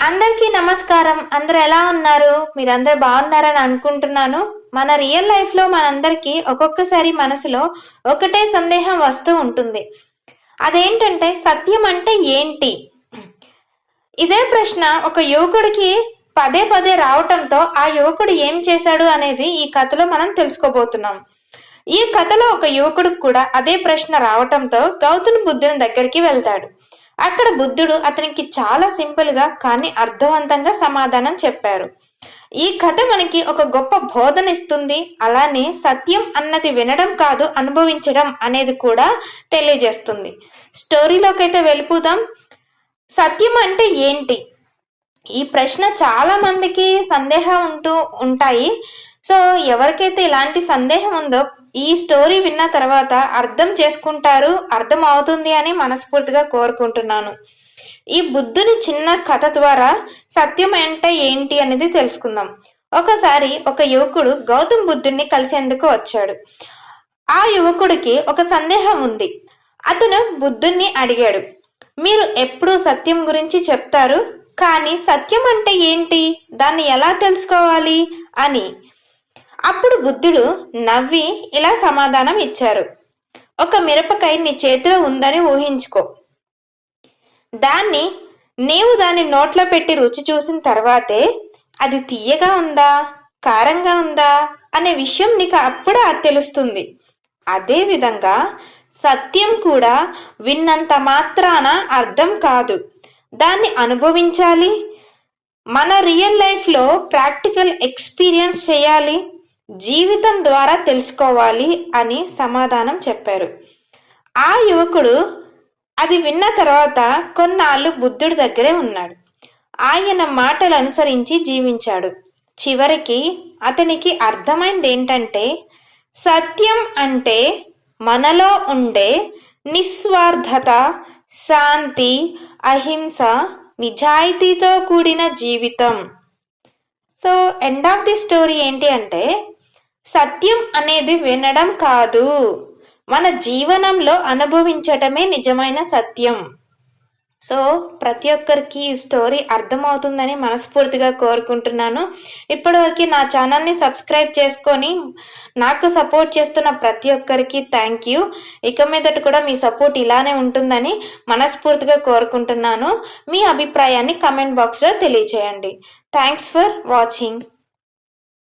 అందరికీ నమస్కారం. అందరు ఎలా ఉన్నారు? మీరందరు బాగున్నారని అనుకుంటున్నాను. మన రియల్ లైఫ్లో మనందరికీ ఒక్కొక్కసారి మనసులో ఒకటే సందేహం వస్తూ ఉంటుంది. అదేంటంటే సత్యం అంటే ఏంటి? ఇదే ప్రశ్న ఒక యువకుడికి పదే పదే రావటంతో ఆ యువకుడు ఏం చేశాడు అనేది ఈ కథలో మనం తెలుసుకోబోతున్నాం. ఈ కథలో ఒక యువకుడికి కూడా అదే ప్రశ్న రావటంతో గౌతమ బుద్ధుని దగ్గరికి వెళ్తాడు. అక్కడ బుద్ధుడు అతనికి చాలా సింపుల్గా కానీ అర్థవంతంగా సమాధానం చెప్పారు. ఈ కథ మనకి ఒక గొప్ప బోధన ఇస్తుంది. అలానే సత్యం అన్నది వినడం కాదు అనుభవించడం అనేది కూడా తెలియజేస్తుంది. స్టోరీలోకి అయితే వెళ్ళిపోదాం. సత్యం అంటే ఏంటి? ఈ ప్రశ్న చాలా మందికి సందేహం ఉంటూ ఉంటాయి. సో ఎవరికైతే ఇలాంటి సందేహం ఉందో ఈ స్టోరీ విన్న తర్వాత అర్థం చేసుకుంటారు అర్థం అవుతుంది అని మనస్ఫూర్తిగా కోరుకుంటున్నాను. ఈ బుద్ధుని చిన్న కథ ద్వారా సత్యం అంటే ఏంటి అనేది తెలుసుకుందాం. ఒకసారి ఒక యువకుడు గౌతమ్ బుద్ధుడిని కలిసేందుకు వచ్చాడు. ఆ యువకుడికి ఒక సందేహం ఉంది. అతను బుద్ధుణ్ణి అడిగాడు మీరు ఎప్పుడు సత్యం గురించి చెప్తారు? కానీ సత్యం అంటే ఏంటి? దాన్ని ఎలా తెలుసుకోవాలి? అని అప్పుడు బుద్ధుడు నవ్వి ఇలా సమాధానం ఇచ్చారు. ఒక మిరపకాయ నీ చేతిలో ఉందని ఊహించుకో. దాన్ని నీవు దాన్ని నోట్లో పెట్టి రుచి చూసిన తర్వాతే అది తీయగా ఉందా కారంగా ఉందా అనే విషయం నీకు అప్పుడే తెలుస్తుంది. అదే విధంగా సత్యం కూడా విన్నంత మాత్రాన అర్థం కాదు. దాన్ని అనుభవించాలి. మన రియల్ లైఫ్లో ప్రాక్టికల్ ఎక్స్పీరియన్స్ చేయాలి. జీవితం ద్వారా తెలుసుకోవాలి అని సమాధానం చెప్పారు. ఆ యువకుడు అది విన్న తర్వాత కొన్నాళ్ళు బుద్ధుడి దగ్గరే ఉన్నాడు. ఆయన మాటలు అనుసరించి జీవించాడు. చివరికి అతనికి అర్థమైంది ఏంటంటే సత్యం అంటే మనలో ఉండే నిస్వార్థత శాంతి అహింస నిజాయితీతో కూడిన జీవితం. So end of the story ఏంటి అంటే సత్యం అనేది వినడం కాదు. మన జీవనంలో అనుభవించటమే నిజమైన సత్యం. సో ప్రతి ఒక్కరికి ఈ స్టోరీ అర్థమవుతుందని మనస్ఫూర్తిగా కోరుకుంటున్నాను. ఇప్పటివరకు నా ఛానల్ని సబ్స్క్రైబ్ చేసుకొని నాకు సపోర్ట్ చేస్తున్న ప్రతి ఒక్కరికి థ్యాంక్ యూ. ఇక మీదట కూడా మీ సపోర్ట్ ఇలానే ఉంటుందని మనస్ఫూర్తిగా కోరుకుంటున్నాను. మీ అభిప్రాయాన్ని కమెంట్ బాక్స్లో తెలియచేయండి. Thanks for watching.